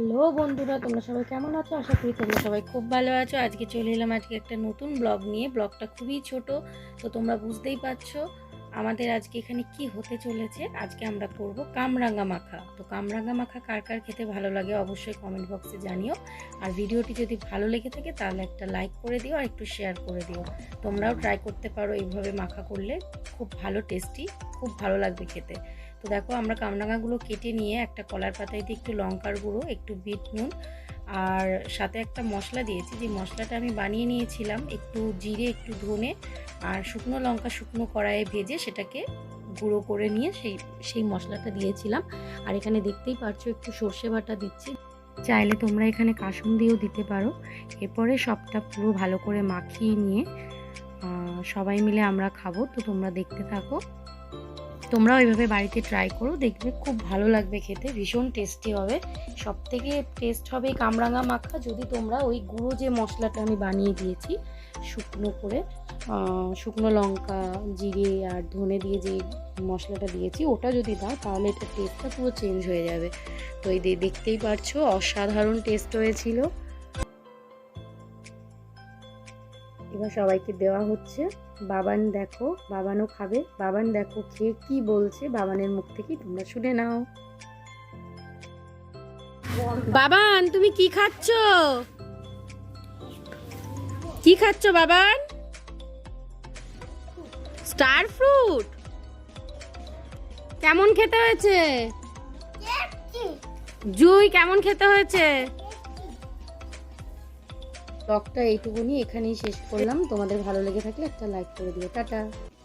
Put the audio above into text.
Hello বন্ধুরা, তোমরা সবাই কেমন আছো? আশা করি তোমরা সবাই খুব ভালো আছো। আজকে চলে এলাম, আজকে একটা নতুন ব্লগ নিয়ে। ব্লগটা খুবই ছোট, তো তোমরা বুঝতেই পারছ আমাদের আজকে এখানে কি হতে চলেছে। আজকে আমরা করব কামরাঙ্গা মাখা। তো কামরাঙ্গা মাখা কার কার খেতে ভালো লাগে অবশ্যই কমেন্ট বক্সে জানিও। আর ভিডিওটি যদি ভালো লেগে থাকে তাহলে একটা লাইক করে দিও আর একটু শেয়ার করে দিও। তোমরাও ট্রাই করতে পারো এইভাবে মাখা করলে। খুব ভালো টেস্টি খুব ভালো লাগবে খেতে। তো দেখো আমরা কামরাঙাগুলো কেটে নিয়ে একটা কলার পাতায় দিয়ে একটু লঙ্কার গুঁড়ো, একটু বিট নুন আর সাথে একটা মশলা দিয়েছি। যে মশলাটা আমি বানিয়ে নিয়েছিলাম একটু জিরে, একটু ধনে আর শুকনো লঙ্কা শুকনো কড়াইয়ে ভেজে সেটাকে গুঁড়ো করে নিয়ে সেই সেই মশলাটা দিয়েছিলাম। আর এখানে দেখতেই পারছ একটু সর্ষে বাটা দিচ্ছি। চাইলে তোমরা এখানে কাসুন দিয়েও দিতে পারো। এরপরে সবটা পুরো ভালো করে মাখিয়ে নিয়ে সবাই মিলে আমরা খাব। তো তোমরা দেখতে থাকো। তোমরাও এইভাবে বাড়িতে ট্রাই করো, দেখবে খুব ভালো লাগবে খেতে, ভীষণ টেস্টি হবে। সব থেকে টেস্ট হবে কামরাঙা মাখা, যদি তোমরা ওই গুঁড়ো যে মশলাটা আমি বানিয়ে দিয়েছি, শুকনো করে শুকনো লঙ্কা, জিরে আর ধনে দিয়ে যে মশলাটা দিয়েছি, ওটা যদি দাও, তাহলে এটা টেস্টটা পুরো চেঞ্জ হয়ে যাবে। তো এই দেখতেই পারছ, অসাধারণ টেস্ট হয়েছিল। এবার সবাইকে দেওয়া হচ্ছে। বাবান দেখো বাবানও খাবে। বাবান দেখো খেয়ে কি বলছে। বাবানের মুখ থেকে তোমরা শুনে নাও। বাবান তুমি কি খাচ্ছ? কি খাচ্ছ বাবান? Star fruit? কেমন খেতে হয়েছে? জুই কেমন খেতে হয়েছে? ব্লগটা এইটুকুনি এখানেই শেষ করলাম। তোমাদের ভালো লেগে থাকলে একটা লাইক করে দিও। টাটা।